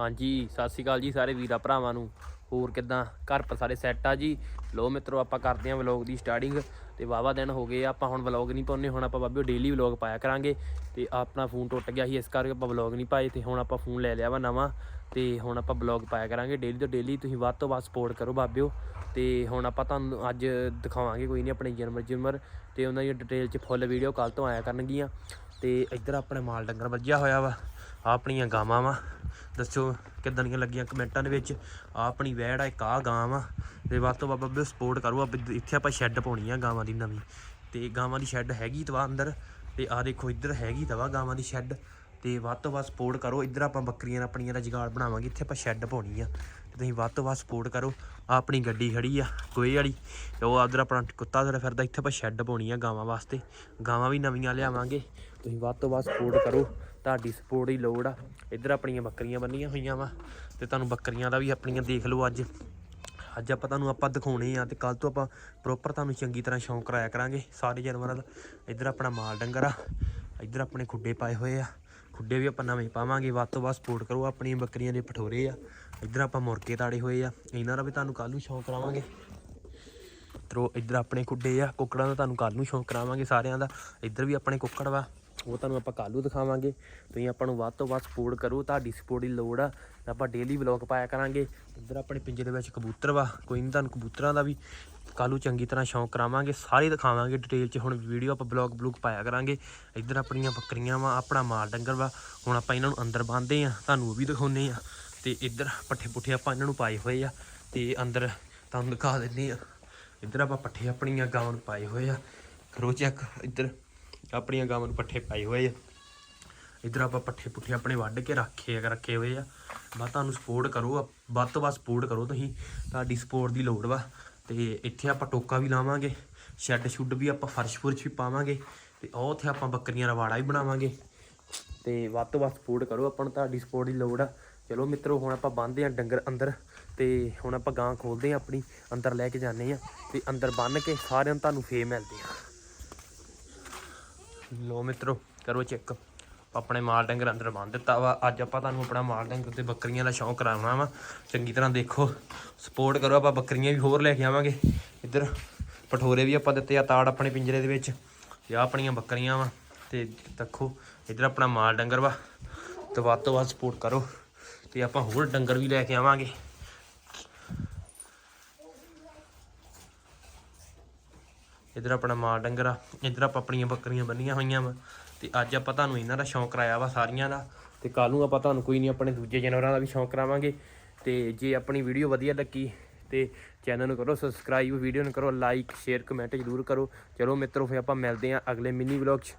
ਹਾਂਜੀ, ਸਤਿ ਸ਼੍ਰੀ ਅਕਾਲ ਜੀ ਸਾਰੇ ਵੀਰਾਂ ਭਰਾਵਾਂ ਨੂੰ। ਹੋਰ ਕਿਦਾਂ? ਘਰ ਪਰ ਸਾਰੇ ਸੈੱਟ ਆ ਜੀ। ਲੋ ਮਿੱਤਰੋ, ਆਪਾਂ ਕਰਦੇ ਆਂ ਵਲੌਗ ਦੀ ਸਟਾਰਟਿੰਗ ਤੇ ਵਾਵਾ ਦਿਨ ਹੋ ਗਏ ਆਪਾਂ ਹੁਣ ਵਲੌਗ ਨਹੀਂ ਪਾਉਨੇ ਹੁਣ ਆਪਾਂ ਬਾਬਿਓ ਡੇਲੀ ਵਲੌਗ ਪਾਇਆ ਕਰਾਂਗੇ। ਤੇ ਆਪਣਾ ਫੋਨ ਟੁੱਟ ਗਿਆ ਸੀ, ਇਸ ਕਰਕੇ ਆਪਾਂ ਵਲੌਗ ਨਹੀਂ ਪਾਏ ਤੇ ਹੁਣ ਆਪਾਂ ਫੋਨ ਲੈ ਲਿਆ ਵਾ ਨਵਾਂ। ਤੇ ਹੁਣ ਆਪਾਂ ਵਲੌਗ ਪਾਇਆ ਕਰਾਂਗੇ ਡੇਲੀ ਤੋਂ ਡੇਲੀ ਤੁਸੀਂ ਵੱਧ ਤੋਂ ਵੱਧ ਸਪੋਰਟ ਕਰੋ ਬਾਬਿਓ। ਤੇ ਹੁਣ ਆਪਾਂ ਤੁਹਾਨੂੰ ਅੱਜ ਦਿਖਾਵਾਂਗੇ, ਕੋਈ ਨਹੀਂ, ਆਪਣੇ ਜਨਮ ਜਨਮਰ। ਤੇ ਉਹਨਾਂ ਦੀ ਡਿਟੇਲ ਚ ਫੁੱਲ ਵੀਡੀਓ ਕੱਲ ਤੋਂ ਆਇਆ ਕਰਨਗੀਆਂ। ਤੇ ਇੱਧਰ ਆਪਣੇ ਮਾਲ ਡੰਗਰ ਵੱਜਿਆ ਹੋਇਆ ਵਾ। ਆਪਣੀਆਂ ਗਾਵਾਂ ਵਾ। ਦੱਸੋ ਕਿੱਦਾਂ ਦੀਆਂ ਲੱਗੀਆਂ ਕਮੈਂਟਾਂ ਦੇ ਵਿੱਚ। ਆਪਣੀ ਵੈੜ ਆ, ਇੱਕ ਆਹ ਗਾਂ ਵਾ। ਤੇ ਵੱਧ ਤੋਂ ਵੱਧ ਬਾਬੇ ਸਪੋਰਟ ਕਰੋ। ਆਪਾਂ ਇੱਥੇ ਆਪਾਂ ਸ਼ੈੱਡ ਪਾਉਣੀ ਆ ਗਾਵਾਂ ਦੀ ਨਵੀਂ। ਤੇ ਗਾਵਾਂ ਦੀ ਸ਼ੈੱਡ ਹੈਗੀ ਤਵਾ ਅੰਦਰ। ਤੇ ਆਹ ਦੇਖੋ ਇੱਧਰ ਹੈਗੀ ਤਵਾ ਗਾਵਾਂ ਦੀ ਸ਼ੈੱਡ ਤੇ ਵੱਧ ਤੋਂ ਵੱਧ ਸਪੋਰਟ ਕਰੋ। ਇੱਧਰ ਆਪਾਂ ਬੱਕਰੀਆਂ ਆਪਣੀਆਂ ਦਾ ਜੁਗਾੜ ਬਣਾਵਾਂਗੇ। ਇੱਥੇ ਆਪਾਂ ਸ਼ੈੱਡ ਪਾਉਣੀ ਆ। ਤੇ ਤੁਸੀਂ ਵੱਧ ਤੋਂ ਵੱਧ ਸਪੋਰਟ ਕਰੋ। ਆਹ ਆਪਣੀ ਗੱਡੀ ਖੜੀ ਆ ਗੋਹੇ ਵਾਲੀ। ਤੇ ਉਹ ਆਦਰ ਆਪਣਾ ਕੁੱਤਾ ਤੁਰਿਆ ਫਿਰਦਾ। ਇੱਥੇ ਆਪਾਂ ਸ਼ੈੱਡ ਪਾਉਣੀ ਆ ਗਾਵਾਂ ਵਾਸਤੇ। ਗਾਵਾਂ ਵੀ ਨਵੀਆਂ ਲਿਆਵਾਂਗੇ। ਤੁਸੀਂ ਵੱਧ ਤੋਂ ਵੱਧ ਸਪੋਰਟ ਕਰੋ। ਤੁਹਾਡੀ ਸਪੋਰਟ ਦੀ ਲੋੜ ਆ। ਇੱਧਰ ਆਪਣੀਆਂ ਬੱਕਰੀਆਂ ਬੰਨੀਆਂ ਹੋਈਆਂ ਵਾ। ਤੇ ਤੁਹਾਨੂੰ ਬੱਕਰੀਆਂ ਦਾ ਵੀ ਆਪਣੀਆਂ ਦੇਖ ਲਓ ਅੱਜ। ਅੱਜ ਆਪਾਂ ਤੁਹਾਨੂੰ ਆਪਾਂ ਦਿਖਾਉਣੇ ਆ ਤੇ ਕੱਲ ਤੋਂ ਆਪਾਂ ਪ੍ਰੋਪਰ ਤੁਹਾਨੂੰ ਚੰਗੀ ਤਰ੍ਹਾਂ ਸ਼ੌਂਕ ਕਰਾਇਆ ਕਰਾਂਗੇ। ਸਾਰੇ ਜਾਨਵਰਾਂ ਦਾ। ਇੱਧਰ ਆਪਣਾ ਮਾਲ ਡੰਗਰ ਆ। ਇੱਧਰ ਆਪਣੇ ਖੁੱਡੇ ਪਾਏ ਹੋਏ ਆ। ਖੁੱਡੇ ਵੀ ਆਪਾਂ ਨਵੇਂ ਪਾਵਾਂਗੇ, ਵੱਧ ਤੋਂ ਵੱਧ ਸਪੋਰਟ ਕਰੋ ਆਪਣੀਆਂ ਬੱਕਰੀਆਂ ਦੇ ਪਠੋਰੇ ਆ। ਇੱਧਰ ਆਪਾਂ ਮੁਰਕੇ ਤਾੜੇ ਹੋਏ ਆ। ਇਹਨਾਂ ਦਾ ਵੀ ਤੁਹਾਨੂੰ ਕੱਲ ਨੂੰ ਸ਼ੌਂਕ ਕਰਾਵਾਂਗੇ। ਤਰੋ ਇੱਧਰ ਆਪਣੇ ਖੁੱਡੇ ਆ, ਕੁੱਕੜਾਂ ਦਾ ਤੁਹਾਨੂੰ ਕੱਲ ਨੂੰ ਸ਼ੌਂਕ ਕਰਾਵਾਂਗੇ ਸਾਰਿਆਂ ਦਾ। ਇੱਧਰ ਵੀ ਆਪਣੇ ਕੁੱਕੜ ਵਾ, ਉਹ ਤੁਹਾਨੂੰ ਆਪਾਂ ਕੱਲ੍ਹ ਦਿਖਾਵਾਂਗੇ। ਤੁਸੀਂ ਆਪਾਂ ਨੂੰ ਵੱਧ ਤੋਂ ਵੱਧ ਸਪੋਰਟ ਕਰੋ, ਤੁਹਾਡੀ ਸਪੋਰਟ ਦੀ ਲੋੜ ਆ। ਆਪਾਂ ਡੇਲੀ ਵਲੌਗ ਪਾਇਆ ਕਰਾਂਗੇ। ਇੱਧਰ ਆਪਣੇ ਪਿੰਜਰੇ ਵਿੱਚ ਕਬੂਤਰ ਵਾ, ਕੋਈ ਨਹੀਂ ਤੁਹਾਨੂੰ ਕਬੂਤਰਾਂ ਦਾ ਵੀ ਕੱਲ੍ਹ ਨੂੰ ਚੰਗੀ ਤਰ੍ਹਾਂ ਸ਼ੌਂਕ ਕਰਾਵਾਂਗੇ, ਸਾਰੇ ਦਿਖਾਵਾਂਗੇ ਡਿਟੇਲ 'ਚ। ਹੁਣ ਵੀਡੀਓ ਆਪਾਂ ਬਲੌਗ ਬਲੂਗ ਪਾਇਆ ਕਰਾਂਗੇ। ਇੱਧਰ ਆਪਣੀਆਂ ਬੱਕਰੀਆਂ ਵਾ, ਆਪਣਾ ਮਾਲ ਡੰਗਰ ਵਾ। ਹੁਣ ਆਪਾਂ ਇਹਨਾਂ ਨੂੰ ਅੰਦਰ ਬੰਨਦੇ ਆ, ਤੁਹਾਨੂੰ ਉਹ ਵੀ ਦਿਖਾਉਨੇ ਆ। ਤੇ ਇੱਧਰ ਪੱਠੇ ਪੁੱਠੇ ਆਪਾਂ ਇਹਨਾਂ ਨੂੰ ਪਾਏ ਹੋਏ ਆ, ਤੇ ਅੰਦਰ ਤੁਹਾਨੂੰ ਦਿਖਾ ਦਿੰਦੇ ਆ। ਇੱਧਰ ਆਪਾਂ ਪੱਠੇ ਆਪਣੀਆਂ ਗਾਵਾਂ ਨੂੰ ਪਾਏ ਹੋਏ ਆ। ਕਰੋ ਚੈੱਕ, ਇੱਧਰ ਆਪਣੀਆਂ ਗਾਵਾਂ ਨੂੰ ਪੱਠੇ ਪਾਏ ਹੋਏ ਆ। ਇੱਧਰ ਆਪਾਂ ਪੱਠੇ ਪੁੱਠੇ ਆਪਣੇ ਵੱਢ ਕੇ ਰੱਖੇ ਆ, ਰੱਖੇ ਹੋਏ ਆ। ਬਸ ਤੁਹਾਨੂੰ ਸਪੋਰਟ ਕਰੋ, ਵੱਧ ਤੋਂ ਵੱਧ ਸਪੋਰਟ ਕਰੋ ਤੁਸੀਂ। ਤੁਹਾਡੀ ਸਪੋਰਟ ਦੀ ਲੋੜ ਵਾ। ਤੇ ਇੱਥੇ ਆਪਾਂ ਟੋਕਾ ਵੀ ਲਾਵਾਂਗੇ, ਸ਼ੈੱਡ ਸ਼ੁੱਡ ਵੀ ਆਪਾਂ ਫਰਸ਼ ਫੁਰਸ਼ ਵੀ ਪਾਵਾਂਗੇ ਤੇ ਉਹ ਉੱਥੇ ਆਪਾਂ ਬੱਕਰੀਆਂ ਦਾ ਵਾੜਾ ਵੀ ਬਣਾਵਾਂਗੇ। ਤੇ ਵੱਧ ਤੋਂ ਵੱਧ ਸਪੋਰਟ ਕਰੋ ਆਪਾਂ ਨੂੰ, ਤੁਹਾਡੀ ਸਪੋਰਟ ਦੀ ਲੋੜ ਆ। ਚਲੋ ਮਿੱਤਰੋ, ਹੁਣ ਆਪਾਂ ਬੰਨ੍ਹਦੇ ਆ ਡੰਗਰ ਅੰਦਰ ਤੇ ਹੁਣ ਆਪਾਂ ਗਾਂ ਖੋਲਦੇ ਆ ਆਪਣੀ, ਅੰਦਰ ਲੈ ਕੇ ਜਾਂਦੇ ਆ ਤੇ ਅੰਦਰ ਬੰਨ ਕੇ ਸਾਰਿਆਂ ਨੂੰ ਤੁਹਾਨੂੰ ਫੇਰ ਮਿਲਦੇ ਆ ਲੋ ਮਿੱਤਰੋ, ਕਰੋ ਚੈੱਕ ਆਪਣੇ ਮਾਲ ਡੰਗਰ ਅੰਦਰ ਬੰਨ ਦਿੱਤਾ ਵਾ। ਅੱਜ ਆਪਾਂ ਤੁਹਾਨੂੰ ਆਪਣਾ ਮਾਲ ਡੰਗਰ ਤੇ ਬੱਕਰੀਆਂ ਦਾ ਸ਼ੌਂਕ ਕਰਾਉਣਾ ਵਾ। ਚੰਗੀ ਤਰ੍ਹਾਂ ਦੇਖੋ ਸਪੋਰਟ ਕਰੋ, ਆਪਾਂ ਬੱਕਰੀਆਂ ਵੀ ਹੋਰ ਲੈ ਕੇ ਆਵਾਂਗੇ। ਇੱਧਰ ਪਠੋਰੇ ਵੀ ਆਪਾਂ ਦਿੱਤੇ ਆ, ਤਾੜ ਆਪਣੇ ਪਿੰਜਰੇ ਦੇ ਵਿੱਚ। ਤੇ ਆਪਣੀਆਂ ਬੱਕਰੀਆਂ ਵਾ ਤੇ ਦੇਖੋ, ਇੱਧਰ ਆਪਣਾ ਮਾਲ ਡੰਗਰ ਵਾ। ਤੇ ਵੱਧ ਤੋਂ ਵੱਧ ਸਪੋਰਟ ਕਰੋ। ਤੇ ਆਪਾਂ ਹੋਰ ਡੰਗਰ ਵੀ ਲੈ ਕੇ ਆਵਾਂਗੇ। ਇੱਧਰ ਆਪਣਾ ਮਾਂ ਡੰਗਰ ਆ ਇੱਧਰ ਆਪਾਂ ਆਪਣੀਆਂ ਬੱਕਰੀਆਂ ਬੰਨੀਆਂ ਹੋਈਆਂ ਵਾ। ਤੇ ਅੱਜ ਆਪਾਂ ਤੁਹਾਨੂੰ ਇਹਨਾਂ ਦਾ ਸ਼ੌਂਕ ਕਰਾਇਆ ਵਾ ਸਾਰੀਆਂ ਦਾ। ਤੇ ਕੱਲ ਨੂੰ ਆਪਾਂ ਤੁਹਾਨੂੰ ਕੋਈ ਨਹੀਂ, ਆਪਣੇ ਦੂਜੇ ਜਾਨਵਰਾਂ ਦਾ ਵੀ ਸ਼ੌਂਕ ਕਰਾਵਾਂਗੇ। ਤੇ ਜੇ ਆਪਣੀ ਵੀਡੀਓ ਵਧੀਆ ਲੱਗੀ ਤੇ ਚੈਨਲ ਨੂੰ ਕਰੋ ਸਬਸਕ੍ਰਾਈਬ, ਵੀਡੀਓ ਨੂੰ ਕਰੋ ਲਾਈਕ, ਸ਼ੇਅਰ, ਕਮੈਂਟ ਜ਼ਰੂਰ ਕਰੋ। ਚਲੋ ਮਿੱਤਰੋ, ਫਿਰ ਆਪਾਂ ਮਿਲਦੇ ਆਂ ਅਗਲੇ ਮਿਨੀ ਵਲੌਗ 'ਚ।